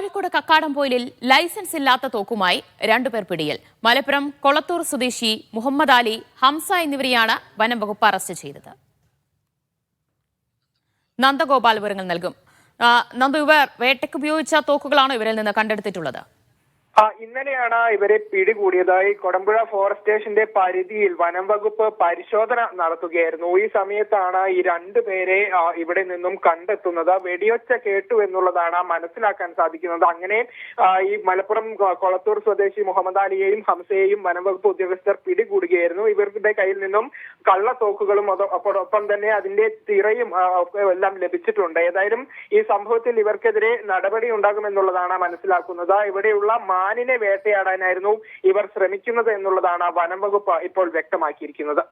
Kozhikode കക്കാടംപൊയിലിൽ licence ഇല്ലാത്ത തോക്കുമായി രണ്ടുപേർ പിടിയിൽ. മലപ്പുറം കൊളത്തൂർ സ്വദേശി മുഹമ്മദ് അലി ഹംസ എന്നിവരെയാണ് വനം വകുപ്പ് അറസ്റ്റ് ചെയ്തത്. നന്ദഗോപാൽ വിവരങ്ങൾ നൽകും. നന്ദു ഇവർ വേട്ടയ്ക്ക് ഉപയോഗിച്ച തോക്കുകളാണോ ഇവരിൽ നിന്ന് കണ്ടെടുത്തിട്ടുള്ളത്? ഇന്നലെയാണ് ഇവരെ പിടികൂടിയതായി കൊടമ്പുഴ ഫോറസ്റ്റ് സ്റ്റേഷന്റെ പരിധിയിൽ വനം വകുപ്പ് പരിശോധന നടത്തുകയായിരുന്നു. ഈ സമയത്താണ് ഈ രണ്ടു പേരെ ഇവിടെ നിന്നും കണ്ടെത്തുന്നത്. വെടിയൊച്ച കേട്ടു എന്നുള്ളതാണ് മനസ്സിലാക്കാൻ സാധിക്കുന്നത്. അങ്ങനെ ഈ മലപ്പുറം കൊളത്തൂർ സ്വദേശി മുഹമ്മദ് അലിയെയും ഹംസയെയും വനം വകുപ്പ് ഉദ്യോഗസ്ഥർ പിടികൂടുകയായിരുന്നു. ഇവരുടെ കയ്യിൽ നിന്നും കള്ളത്തോക്കുകളും അതോ- അതോടൊപ്പം തന്നെ അതിന്റെ തിറയും എല്ലാം ലഭിച്ചിട്ടുണ്ട്. ഏതായാലും ഈ സംഭവത്തിൽ ഇവർക്കെതിരെ നടപടി ഉണ്ടാകുമെന്നുള്ളതാണ് മനസ്സിലാക്കുന്നത്. ഇവിടെയുള്ള മാനിനെ വേട്ടയാടാനായിരുന്നു ഇവർ ശ്രമിക്കുന്നത് എന്നുള്ളതാണ് വനം വകുപ്പ് ഇപ്പോൾ വ്യക്തമാക്കിയിരിക്കുന്നത്.